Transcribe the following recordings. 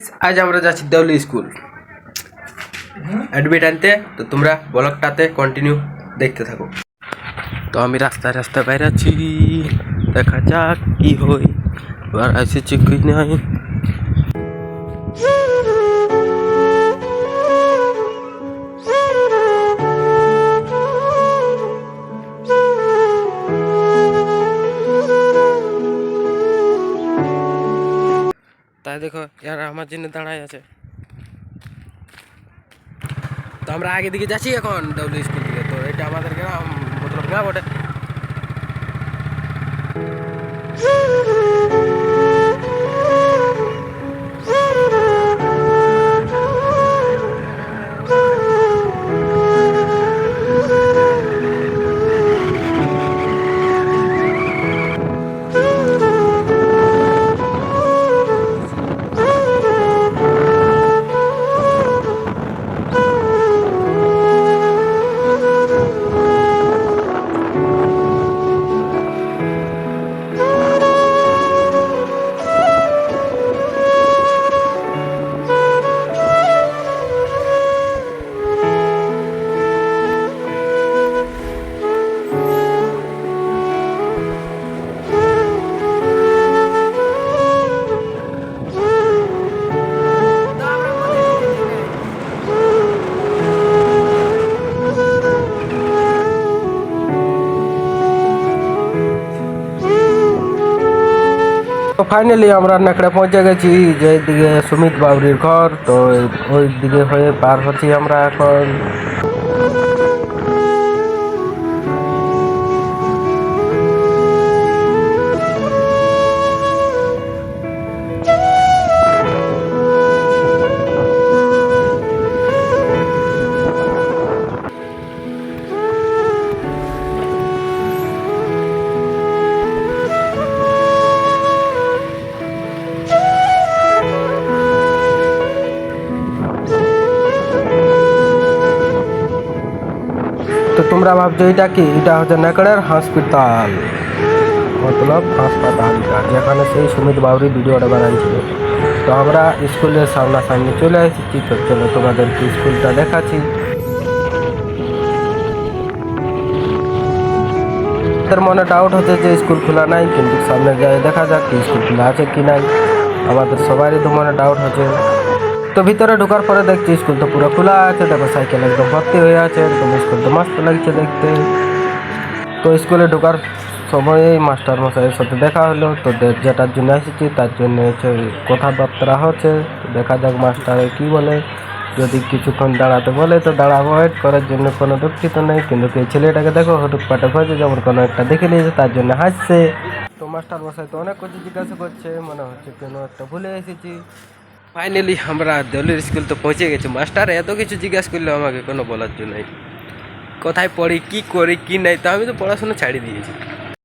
আজ আমরা যাচ্ছি দেউলি স্কুল। অ্যাডমিট আনতে, তো তোমরা ব্লগটাতে কন্টিনিউ দেখতে থাকো। তো আমি রাস্তায় রাস্তায় বাইরে আছি। দেখা যাক কি হই এবার এসেছি কি নাই। তাই দেখো এরা আমার জন্য দাঁড়ায় আছে। তো আমরা আগে দিকে যাচ্ছি এখন ডব্লিউ স্কুল থেকে। তো এটা আমাদের গ্রাম মতলব গ্রাম ওটা। ফাইনালি আমরা নেকড়ে পৌঁছে গেছি যে দিকে সুমিত বাবরির ঘর, তো ওই দিকে হয়ে পার হচ্ছি আমরা এখন। তোমরা ভাবছ এটা কি? এটা হচ্ছে নেকড়ের হাসপাতাল। মতলব হাসপাতাল। যেখানে সেই সুমিত বাবরি ভিডিওটা বানাচ্ছিল তো আমরা স্কুলের সামনাসামনি চলে এসেছি। তো চলো তোমাদেরকে স্কুলটা দেখাচ্ছি। তার মনে ডাউট হচ্ছে যে স্কুল খোলা নাই, কিন্তু সামনে যাই দেখা যাক স্কুল খোলা আছে কি নাই। আমাদের সবারই তো মনে ডাউট হচ্ছে। তো ভিতরে ঢোকার পরে দেখছি স্কুল তো পুরো খোলা আছে, দেখো সাইকেল একদম ভর্তি হয়ে আছে, একদম স্কুল তো মস্ত লাগছে দেখতে। তো স্কুলে ঢোকার সময়ে মাস্টার মশাইয়ের সাথে দেখা হলো, তো যেটার জন্য এসেছি তার জন্য হচ্ছে কথাবার্তা হচ্ছে দেখা যাক মাস্টারে কি বলে। যদি কিছুক্ষণ দাঁড়াতে বলে, তো দাঁড়াবো ওয়েট করার জন্য কোনো দুঃখিত নেই, কিন্তু এই ছেলেটাকে দেখো হটুক পাটক হয়েছে যেমন কোনো একটা দেখে নিয়েছে, তার জন্য হাসছে। তো মাস্টার মশাই তো অনেক কিছু জিজ্ঞাসা করছে, মনে হচ্ছে কেন একটা ভুলে এসেছি। ফাইনালি আমরা দলের স্কুল তো পৌঁছে গেছি। মাস্টার এত কিছু জিজ্ঞাসা করল আমাকে কোনো বলার জন্য কোথায় পড়ি কি করি কি নাই তো আমি তো পড়াশোনা ছাড়ি দিয়েছি।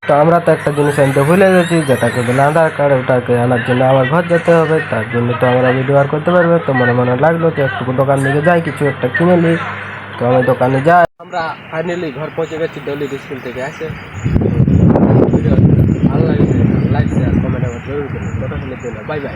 তো আমরা তো একটা জিনিস আনতে ভুলে গেছি যেটাকে বলে আধার কার্ড ওটাকে আনার জন্য আমার ঘর যেতে হবে তার জন্য তো আমরা ভিডিও আর করতে পারবে। তো মনে মনে লাগল যে একটু দোকান দিকে যাই কিছু একটা কিনে নিই। তো আমি দোকানে যাই। আমরা ফাইনালি ঘর পৌঁছে গেছি দলিত স্কুল থেকে আসে ভালো লাগছে লাগছে আর কমেন্ট আমার জরুর করুন কথা শুনে বাই বাই